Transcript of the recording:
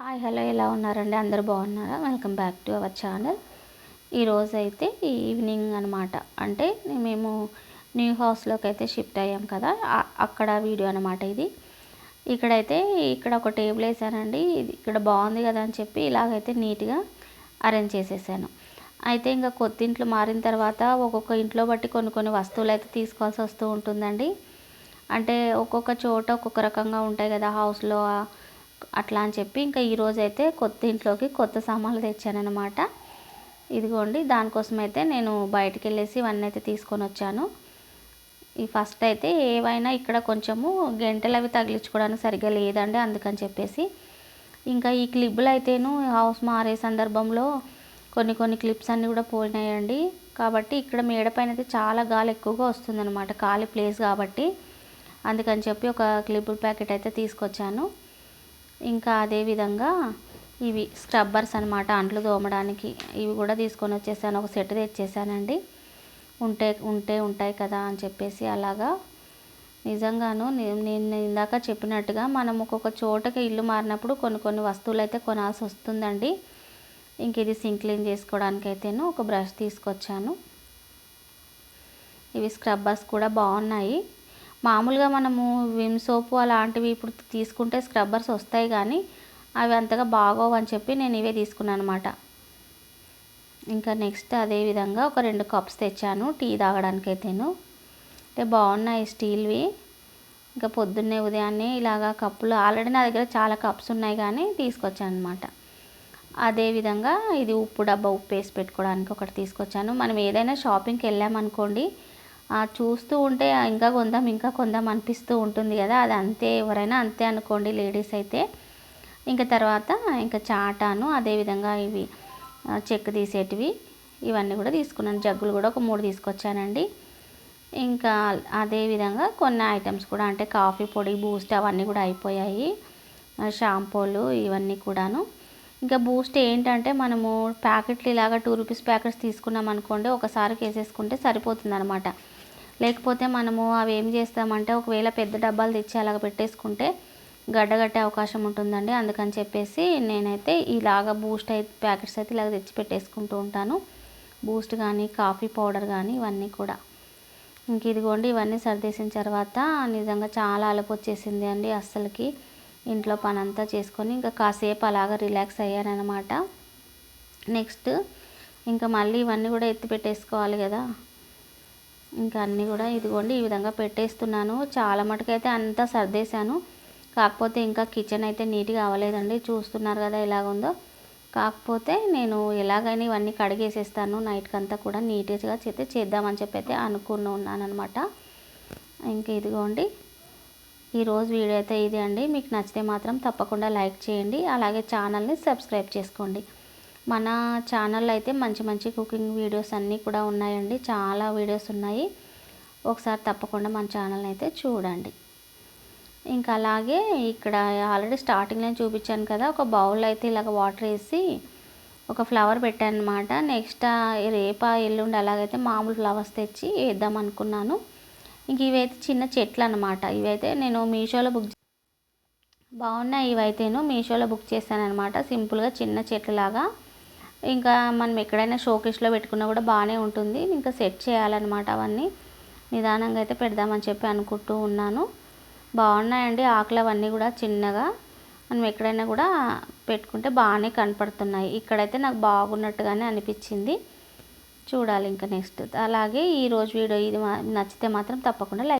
Hi hello ఎలా ఉన్నారండి? అందరు బాగున్నారా? Welcome back to our channel. ఈరోజు అయితే ఈవినింగ్ అనమాట అంటే మేము న్యూ హౌస్లోకి అయితే షిఫ్ట్ అయ్యాం కదా. అక్కడ వీడియో అనమాట ఇది. ఇక్కడైతే ఇక్కడ ఒక టేబుల్ వేసానండి. ఇది ఇక్కడ బాగుంది కదా అని చెప్పి ఇలాగైతే నీట్గా అరేంజ్ చేసేసాను. అయితే ఇంకా కొత్త ఇంట్లో మారిన తర్వాత ఒక్కొక్క ఇంట్లో బట్టి కొన్ని కొన్ని వస్తువులు అయితే తీసుకోవాల్సి వస్తూ ఉంటుందండి. అంటే ఒక్కొక్క చోట ఒక్కొక్క రకంగా ఉంటాయి కదా హౌస్లో అట్లా అని చెప్పి ఇంకా ఈరోజు అయితే కొత్త ఇంట్లోకి కొత్త సామాన్లు తెచ్చానమాట ఇదిగోండి దానికోసం అయితే నేను బయటకు వెళ్ళేసి ఇవన్నీ అయితే తీసుకొని వచ్చాను. ఈ ఫస్ట్ అయితే ఏవైనా ఇక్కడ కొంచెము గంటలు అవి తగిలించుకోవడానికి సరిగ్గా లేదండి అందుకని చెప్పేసి. ఇంకా ఈ క్లిప్లు అయితేను హౌస్ మారే సందర్భంలో కొన్ని కొన్ని క్లిప్స్ అన్నీ కూడా పోయినాయండి. కాబట్టి ఇక్కడ మేడ పైన అయితే చాలా గాలి ఎక్కువగా వస్తుందన్నమాట ఖాళీ ప్లేస్ కాబట్టి. అందుకని చెప్పి ఒక క్లిప్ ప్యాకెట్ అయితే తీసుకొచ్చాను. ఇంకా అదేవిధంగా ఇవి స్క్రబ్బర్స్ అనమాట అంట్లు తోమడానికి. ఇవి కూడా తీసుకొని వచ్చేసాను ఒక సెట్ తెచ్చేసానండి. ఉంటే ఉంటే ఉంటాయి కదా అని చెప్పేసి అలాగా. నిజంగాను నేను ఇందాక చెప్పినట్టుగా మనం ఒక్కొక్క చోటకి ఇల్లు మారినప్పుడు కొన్ని కొన్ని వస్తువులు అయితే కొనాల్సి వస్తుందండి. ఇంక ఇది సింక్ క్లీన్ చేసుకోవడానికి అయితేను ఒక బ్రష్ తీసుకొచ్చాను. ఇవి స్క్రబ్బర్స్ కూడా బాగున్నాయి. మామూలుగా మనము విమ్ సోపు అలాంటివి ఇప్పుడు తీసుకుంటే స్క్రబ్బర్స్ వస్తాయి కానీ అవి అంతగా బాగోవు అని చెప్పి నేను ఇవే తీసుకున్నాను అనమాట ఇంకా నెక్స్ట్ అదే విధంగా ఒక రెండు కప్స్ తెచ్చాను టీ తాగడానికి అయితేను అంటే బాగున్నాయి స్టీల్వి. ఇంకా పొద్దున్నే ఉదయాన్నే ఇలాగా కప్పులు ఆల్రెడీ నా దగ్గర చాలా కప్స్ ఉన్నాయి కానీ తీసుకొచ్చాను అనమాట అదేవిధంగా ఇది ఉప్పు డబ్బా ఉప్పు వేసి పెట్టుకోవడానికి ఒకటి తీసుకొచ్చాను. మనం ఏదైనా షాపింగ్కి వెళ్ళామనుకోండి చూస్తూ ఉంటే ఇంకా కొందాం ఇంకా కొందాం అనిపిస్తూ ఉంటుంది కదా. అది అంతే ఎవరైనా అంతే అనుకోండి లేడీస్ అయితే. ఇంకా తర్వాత ఇంకా చాటాను అదేవిధంగా ఇవి చెక్ తీసేటివి ఇవన్నీ కూడా తీసుకున్నాను. జగ్గులు కూడా ఒక మూడు తీసుకొచ్చానండి. ఇంకా అదేవిధంగా కొన్ని ఐటమ్స్ కూడా అంటే కాఫీ పొడి బూస్ట్ అవన్నీ కూడా అయిపోయాయి. షాంపూలు ఇవన్నీ కూడాను. ఇంకా బూస్ట్ ఏంటంటే మనము ప్యాకెట్లు ఇలాగ టూ రూపీస్ ప్యాకెట్స్ తీసుకున్నాం అనుకోండి ఒకసారి వేసేసుకుంటే సరిపోతుంది అనమాట లేకపోతే మనము అవి ఏం చేస్తామంటే ఒకవేళ పెద్ద డబ్బాలు తెచ్చి అలాగ పెట్టేసుకుంటే గడ్డగట్టే అవకాశం ఉంటుందండి. అందుకని చెప్పేసి నేనైతే ఇలాగ బూస్ట్ అయితే ప్యాకెట్స్ అయితే ఇలాగ తెచ్చి పెట్టేసుకుంటూ ఉంటాను. బూస్ట్ కానీ కాఫీ పౌడర్ కానీ ఇవన్నీ కూడా. ఇంక ఇదిగోండి ఇవన్నీ సర్దేసిన తర్వాత నిజంగా చాలా అలపు వచ్చేసింది అండి అస్సలకి. ఇంట్లో పని అంతా చేసుకొని ఇంకా కాసేపు అలాగ రిలాక్స్ అయ్యానమాట నెక్స్ట్ ఇంకా మళ్ళీ ఇవన్నీ కూడా ఎత్తి పెట్టేసుకోవాలి కదా. ఇంకా అన్నీ కూడా ఇదిగోండి ఈ విధంగా పెట్టేస్తున్నాను. చాలా మటుకైతే అంతా సర్దేశాను. కాకపోతే ఇంకా కిచెన్ అయితే నీట్గా అవ్వలేదండి చూస్తున్నారు కదా ఎలాగుందో. కాకపోతే నేను ఎలాగైనా ఇవన్నీ కడిగేసేస్తాను. నైట్కి అంతా కూడా నీట్గా చేస్తే చేద్దామని చెప్పి అయితే అనుకుని ఉన్నానమాట ఇంక ఇదిగోండి. ఈరోజు వీడియో అయితే ఇది అండి. మీకు నచ్చితే మాత్రం తప్పకుండా లైక్ చేయండి. అలాగే ఛానల్ని సబ్స్క్రైబ్ చేసుకోండి. మన ఛానల్లో అయితే మంచి మంచి కుకింగ్ వీడియోస్ అన్నీ కూడా ఉన్నాయండి. చాలా వీడియోస్ ఉన్నాయి. ఒకసారి తప్పకుండా మన ఛానల్ అయితే చూడండి. ఇంకా అలాగే ఇక్కడ ఆల్రెడీ స్టార్టింగ్లో చూపించాను కదా ఒక బౌల్ అయితే ఇలాగ వాటర్ వేసి ఒక ఫ్లవర్ పెట్టాను అనమాట నెక్స్ట్ రేప ఎల్లుండి అలాగైతే మామూలు ఫ్లవర్స్ తెచ్చి వేద్దాం అనుకున్నాను. ఇంక ఇవైతే చిన్న చెట్లు అనమాట ఇవైతే నేను మీషోలో బుక్ బాగున్నాయి ఇవైతేను మీషోలో బుక్ చేశాను అనమాట సింపుల్గా చిన్న చెట్లు లాగా ఇంకా మనం ఎక్కడైనా షోకేస్లో పెట్టుకున్నా కూడా బాగానే ఉంటుంది. ఇంకా సెట్ చేయాలన్నమాట అవన్నీ. నిదానంగా అయితే పెడదామని చెప్పి అనుకుంటూ ఉన్నాను. బాగున్నాయండి ఆకులు అవన్నీ కూడా చిన్నగా. మనం ఎక్కడైనా కూడా పెట్టుకుంటే బాగానే కనపడుతున్నాయి. ఇక్కడైతే నాకు బాగున్నట్టుగానే అనిపించింది. చూడాలి ఇంకా నెక్స్ట్. అలాగే ఈరోజు వీడియో ఇది నచ్చితే మాత్రం తప్పకుండా లైక్